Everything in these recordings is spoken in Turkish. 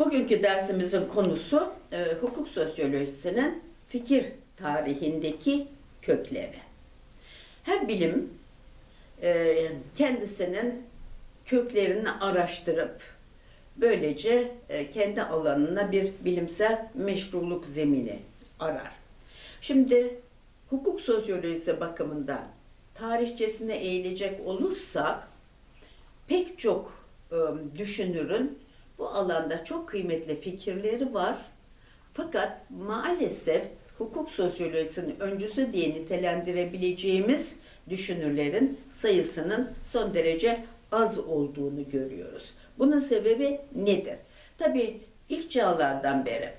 Bugünkü dersimizin konusu e, hukuk sosyolojisinin fikir tarihindeki kökleri. Her bilim e, kendisinin köklerini araştırıp böylece e, kendi alanına bir bilimsel meşruluk zemini arar. Şimdi hukuk sosyolojisi bakımından tarihçesine eğilecek olursak pek çok e, düşünürün bu alanda çok kıymetli fikirleri var. Fakat maalesef hukuk sosyolojisinin öncüsü diye nitelendirebileceğimiz düşünürlerin sayısının son derece az olduğunu görüyoruz. Bunun sebebi nedir? Tabii ilk çağlardan beri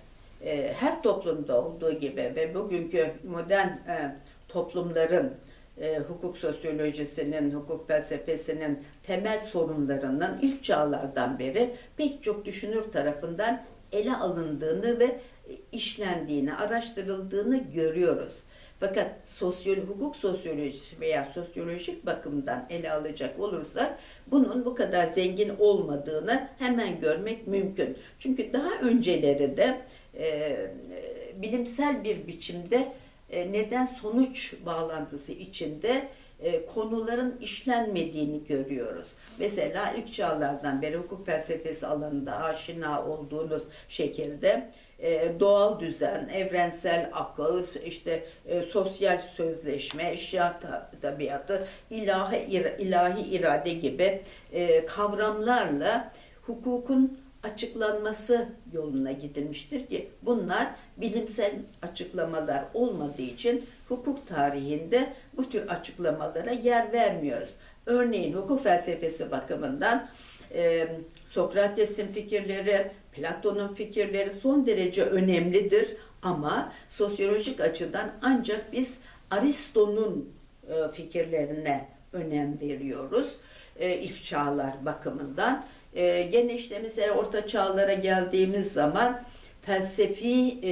e, her toplumda olduğu gibi ve bugünkü modern e, toplumların e, hukuk sosyolojisinin, hukuk felsefesinin temel sorunlarının ilk çağlardan beri pek çok düşünür tarafından ele alındığını ve işlendiğini, araştırıldığını görüyoruz. Fakat sosyal hukuk sosyolojisi veya sosyolojik bakımdan ele alacak olursak bunun bu kadar zengin olmadığını hemen görmek mümkün. Çünkü daha önceleri de e, bilimsel bir biçimde e, neden sonuç bağlantısı içinde e, konuların işlenmediğini görüyoruz. Mesela ilk çağlardan beri hukuk felsefesi alanında aşina olduğunuz şekilde e, doğal düzen, evrensel akıl, işte e, sosyal sözleşme, eşya ta- tabiatı, ilahi, ilahi irade gibi e, kavramlarla hukukun açıklanması yoluna gidilmiştir ki bunlar bilimsel açıklamalar olmadığı için hukuk tarihinde bu tür açıklamalara yer vermiyoruz. Örneğin hukuk felsefesi bakımından e, Sokrates'in fikirleri, Platon'un fikirleri son derece önemlidir ama sosyolojik açıdan ancak biz Aristo'nun e, fikirlerine önem veriyoruz e, ilk çağlar bakımından. E, gene işte mesela orta çağlara geldiğimiz zaman felsefi e,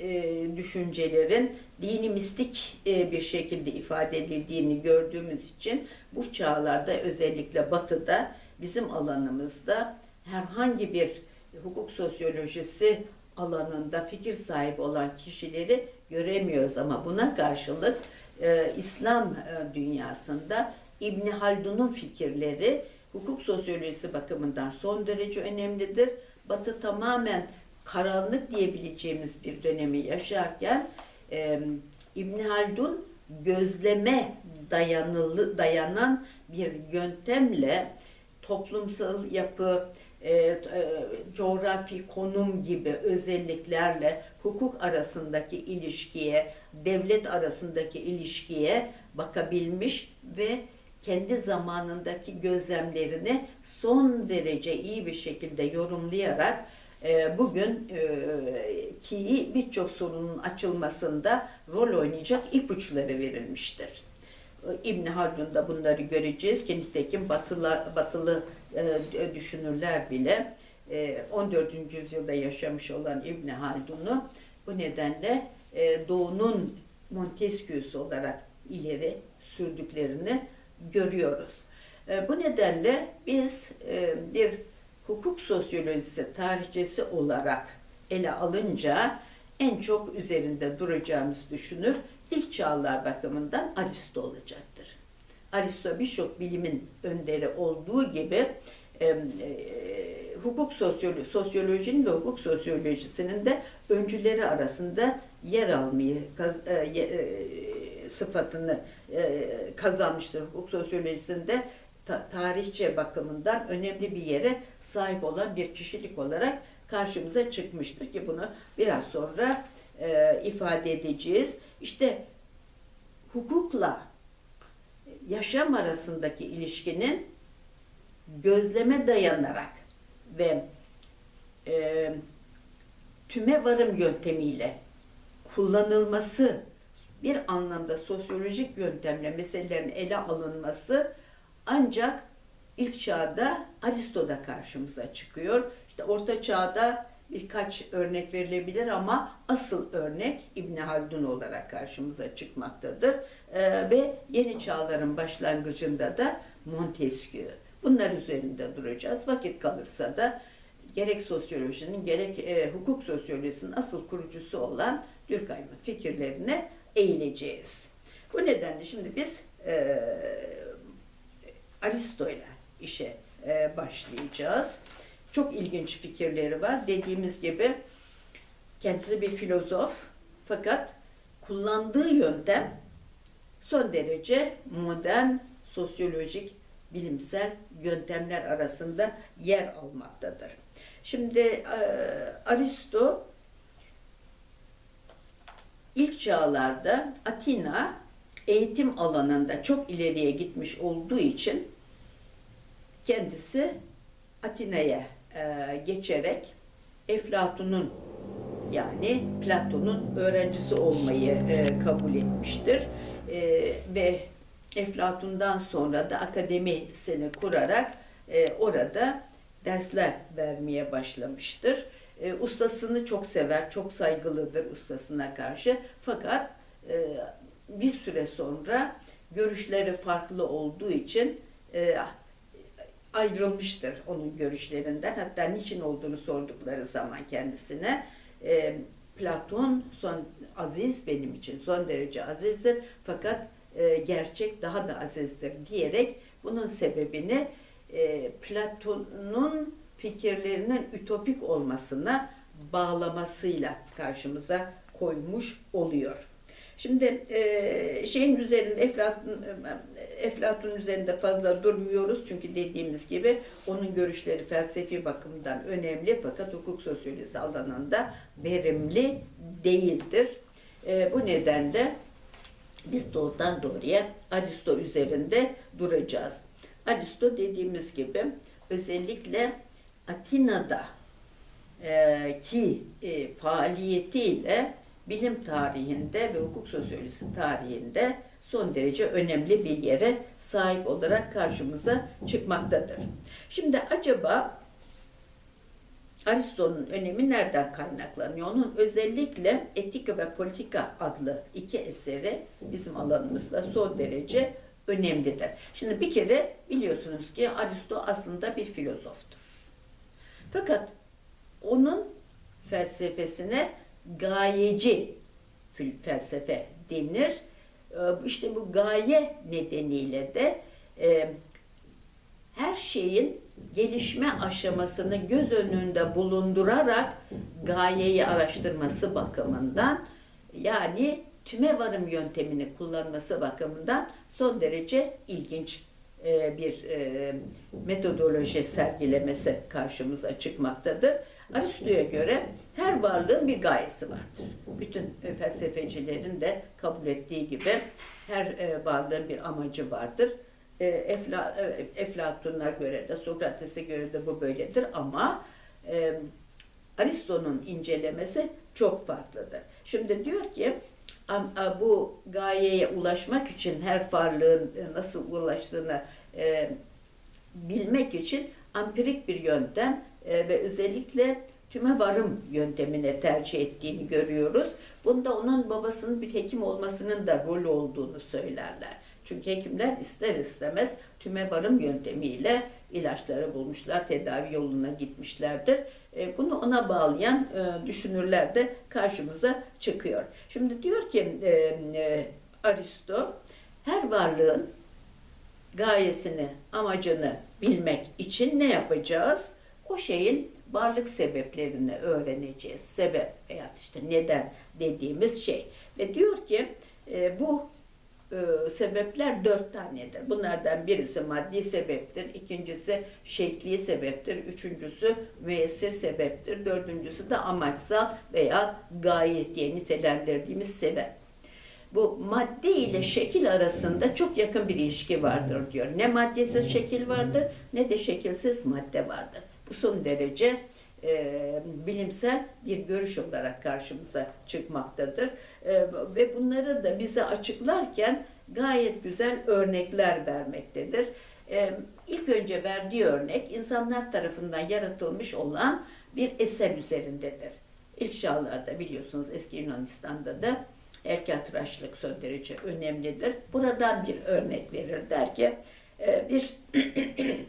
e, düşüncelerin dini mistik e, bir şekilde ifade edildiğini gördüğümüz için bu çağlarda özellikle batıda bizim alanımızda herhangi bir hukuk sosyolojisi alanında fikir sahibi olan kişileri göremiyoruz. Ama buna karşılık e, İslam e, dünyasında İbni Haldun'un fikirleri hukuk sosyolojisi bakımından son derece önemlidir. Batı tamamen karanlık diyebileceğimiz bir dönemi yaşarken e, İbn Haldun gözleme dayanılı dayanan bir yöntemle toplumsal yapı, e, e, coğrafi konum gibi özelliklerle hukuk arasındaki ilişkiye, devlet arasındaki ilişkiye bakabilmiş ve kendi zamanındaki gözlemlerini son derece iyi bir şekilde yorumlayarak e, bugün e, ki birçok sorunun açılmasında rol oynayacak ipuçları verilmiştir. İbn Haldun'da bunları göreceğiz ki nitekim batılı, batılı e, düşünürler bile e, 14. yüzyılda yaşamış olan İbn Haldun'u bu nedenle Doğu'nun Montesquieu'su olarak ileri sürdüklerini görüyoruz. E, bu nedenle biz e, bir hukuk sosyolojisi tarihçesi olarak ele alınca en çok üzerinde duracağımız düşünür ilk çağlar bakımından Aristo olacaktır. Aristo birçok bilimin önderi olduğu gibi e, e, hukuk sosyolo sosyolojinin ve hukuk sosyolojisinin de öncüleri arasında yer almayı e, e, sıfatını e, kazanmıştır. Hukuk sosyolojisinde ta, tarihçe bakımından önemli bir yere sahip olan bir kişilik olarak karşımıza çıkmıştır ki bunu biraz sonra e, ifade edeceğiz. İşte hukukla yaşam arasındaki ilişkinin gözleme dayanarak ve e, tüme varım yöntemiyle kullanılması bir anlamda sosyolojik yöntemle meselelerin ele alınması ancak ilk çağda Aristo'da karşımıza çıkıyor. İşte orta çağda birkaç örnek verilebilir ama asıl örnek İbn Haldun olarak karşımıza çıkmaktadır. Ee, ve yeni çağların başlangıcında da Montesquieu. Bunlar üzerinde duracağız. Vakit kalırsa da gerek sosyolojinin gerek e, hukuk sosyolojisinin asıl kurucusu olan Durkheim'in fikirlerine eğileceğiz. Bu nedenle şimdi biz e, Aristo'yla işe e, başlayacağız. Çok ilginç fikirleri var. Dediğimiz gibi kendisi bir filozof fakat kullandığı yöntem son derece modern sosyolojik bilimsel yöntemler arasında yer almaktadır. Şimdi e, Aristo ilk çağlarda Atina eğitim alanında çok ileriye gitmiş olduğu için kendisi Atina'ya e, geçerek Eflatun'un yani Platon'un öğrencisi olmayı e, kabul etmiştir. E, ve Eflatun'dan sonra da akademisini kurarak e, orada dersler vermeye başlamıştır. E, ustasını çok sever, çok saygılıdır ustasına karşı. Fakat e, bir süre sonra görüşleri farklı olduğu için e, ayrılmıştır onun görüşlerinden. Hatta niçin olduğunu sordukları zaman kendisine e, Platon son aziz benim için son derece azizdir fakat e, gerçek daha da azizdir diyerek bunun sebebini e, Platon'un fikirlerinin ütopik olmasına bağlamasıyla karşımıza koymuş oluyor. Şimdi e, şeyin üzerinde Eflatun, Eflatun üzerinde fazla durmuyoruz çünkü dediğimiz gibi onun görüşleri felsefi bakımdan önemli fakat hukuk sosyolojisi alanında verimli değildir. E, bu nedenle biz doğrudan doğruya Aristo üzerinde duracağız. Aristo dediğimiz gibi özellikle Atina'da e, ki e, faaliyetiyle bilim tarihinde ve hukuk sosyolojisi tarihinde son derece önemli bir yere sahip olarak karşımıza çıkmaktadır. Şimdi acaba Aristo'nun önemi nereden kaynaklanıyor? Onun özellikle Etika ve Politika adlı iki eseri bizim alanımızda son derece önemlidir. Şimdi bir kere biliyorsunuz ki Aristo aslında bir filozoftur. Fakat onun felsefesine gayeci felsefe denir. İşte bu gaye nedeniyle de e, her şeyin gelişme aşamasını göz önünde bulundurarak gayeyi araştırması bakımından yani tüme varım yöntemini kullanması bakımından son derece ilginç e, bir e, metodoloji sergilemesi karşımıza çıkmaktadır. Aristo'ya göre her varlığın bir gayesi vardır. Bütün e, felsefecilerin de kabul ettiği gibi her varlığın bir amacı vardır. Efla, Eflatun'a göre de Sokrates'e göre de bu böyledir ama Aristo'nun incelemesi çok farklıdır. Şimdi diyor ki bu gayeye ulaşmak için her varlığın nasıl ulaştığını e, bilmek için ampirik bir yöntem e, ve özellikle tüme varım yöntemine tercih ettiğini görüyoruz. Bunda onun babasının bir hekim olmasının da rolü olduğunu söylerler. Çünkü hekimler ister istemez tüme varım yöntemiyle ilaçları bulmuşlar, tedavi yoluna gitmişlerdir. E, bunu ona bağlayan e, düşünürler de karşımıza çıkıyor. Şimdi diyor ki e, Aristo, her varlığın gayesini, amacını bilmek için ne yapacağız? O şeyin varlık sebeplerini öğreneceğiz. Sebep veya işte neden dediğimiz şey. Ve diyor ki bu e, sebepler dört tanedir. Bunlardan birisi maddi sebeptir, ikincisi şekli sebeptir, üçüncüsü müessir sebeptir, dördüncüsü de amaçsal veya gaye diye nitelendirdiğimiz sebep. Bu madde ile şekil arasında çok yakın bir ilişki vardır diyor. Ne maddesiz şekil vardır ne de şekilsiz madde vardır. Bu son derece e, bilimsel bir görüş olarak karşımıza çıkmaktadır. E, ve bunları da bize açıklarken gayet güzel örnekler vermektedir. E, ilk önce verdiği örnek insanlar tarafından yaratılmış olan bir eser üzerindedir. İlk çağlarda biliyorsunuz eski Yunanistan'da da heykeltıraşlık son derece önemlidir. Buradan bir örnek verir der ki e, bir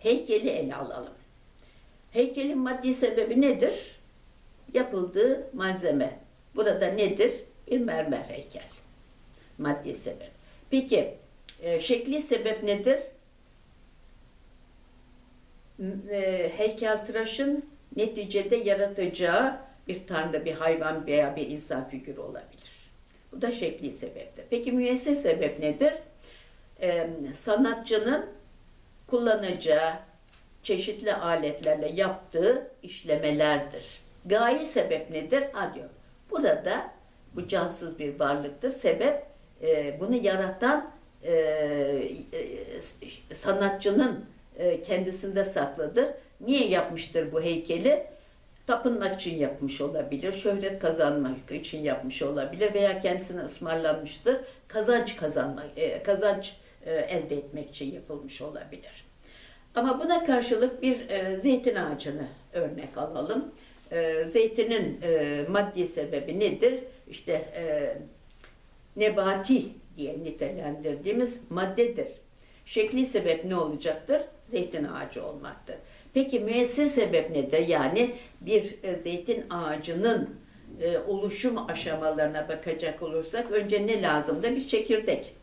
heykeli ele alalım Heykelin maddi sebebi nedir? Yapıldığı malzeme. Burada nedir? Bir mermer heykel. Maddi sebep. Peki e, şekli sebep nedir? E, heykeltıraşın neticede yaratacağı bir tanrı, bir hayvan veya bir insan figürü olabilir. Bu da şekli sebeptir. Peki müessir sebep nedir? Ee, sanatçının kullanacağı çeşitli aletlerle yaptığı işlemelerdir. Gaye sebep nedir? Ha diyor. Burada bu cansız bir varlıktır. Sebep e, bunu yaratan e, e, sanatçının e, kendisinde saklıdır. Niye yapmıştır bu heykeli? Tapınmak için yapmış olabilir, şöhret kazanmak için yapmış olabilir veya kendisine ısmarlanmıştır. Kazanç kazanmak, e, kazanç e, elde etmek için yapılmış olabilir. Ama buna karşılık bir e, zeytin ağacını örnek alalım. E, zeytinin e, maddi sebebi nedir? İşte e, nebati diye nitelendirdiğimiz maddedir. Şekli sebep ne olacaktır? Zeytin ağacı olmaktır. Peki müessir sebep nedir? Yani bir e, zeytin ağacının e, oluşum aşamalarına bakacak olursak önce ne lazımdı? Bir çekirdek.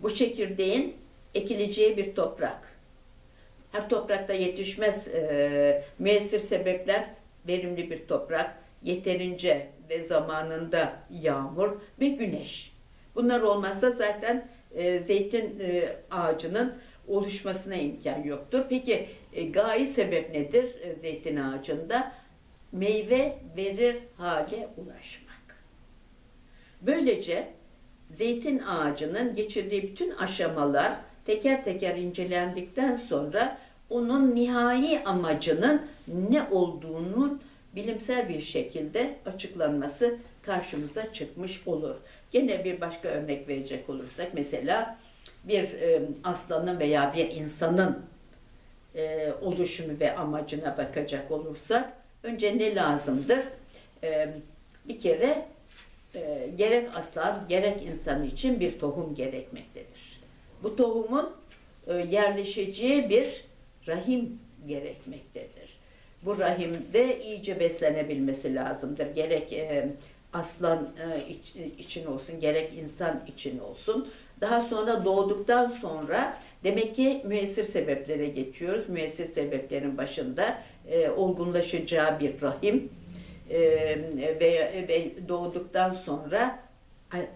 Bu çekirdeğin ekileceği bir toprak. Her toprakta yetişmez e, müessir sebepler verimli bir toprak, yeterince ve zamanında yağmur ve güneş. Bunlar olmazsa zaten e, zeytin e, ağacının oluşmasına imkan yoktur. Peki e, gayi sebep nedir e, zeytin ağacında? Meyve verir hale ulaşmak. Böylece zeytin ağacının geçirdiği bütün aşamalar teker teker incelendikten sonra onun nihai amacının ne olduğunun bilimsel bir şekilde açıklanması karşımıza çıkmış olur. Gene bir başka örnek verecek olursak mesela bir e, aslanın veya bir insanın e, oluşumu ve amacına bakacak olursak önce ne lazımdır? E, bir kere e, gerek aslan gerek insan için bir tohum gerekmektedir. Bu tohumun e, yerleşeceği bir rahim gerekmektedir. Bu rahimde iyice beslenebilmesi lazımdır. Gerek e, aslan e, iç- için olsun, gerek insan için olsun. Daha sonra doğduktan sonra demek ki müessir sebeplere geçiyoruz. Müessir sebeplerin başında e, olgunlaşacağı bir rahim e, ve, ve doğduktan sonra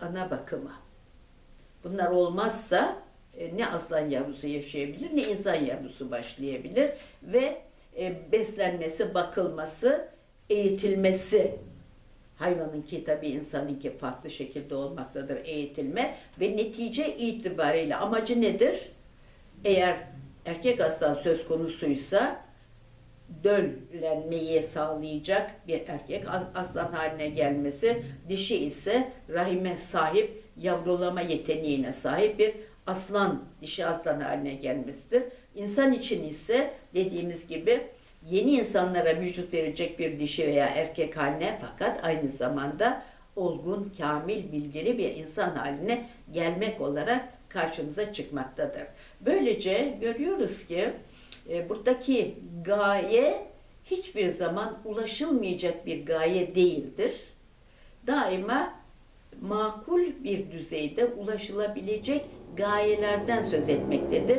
ana bakımı. Bunlar olmazsa ne aslan yavrusu yaşayabilir ne insan yavrusu başlayabilir ve e, beslenmesi, bakılması, eğitilmesi hayvanınki tabii insanınki farklı şekilde olmaktadır eğitilme ve netice itibariyle amacı nedir? Eğer erkek aslan söz konusuysa döllenmeyi sağlayacak bir erkek as- aslan haline gelmesi, dişi ise rahime sahip, yavrulama yeteneğine sahip bir aslan, dişi aslan haline gelmesidir. İnsan için ise dediğimiz gibi yeni insanlara vücut verecek bir dişi veya erkek haline fakat aynı zamanda olgun, kamil, bilgili bir insan haline gelmek olarak karşımıza çıkmaktadır. Böylece görüyoruz ki e, buradaki gaye hiçbir zaman ulaşılmayacak bir gaye değildir. Daima makul bir düzeyde ulaşılabilecek gayelerden söz etmektedir.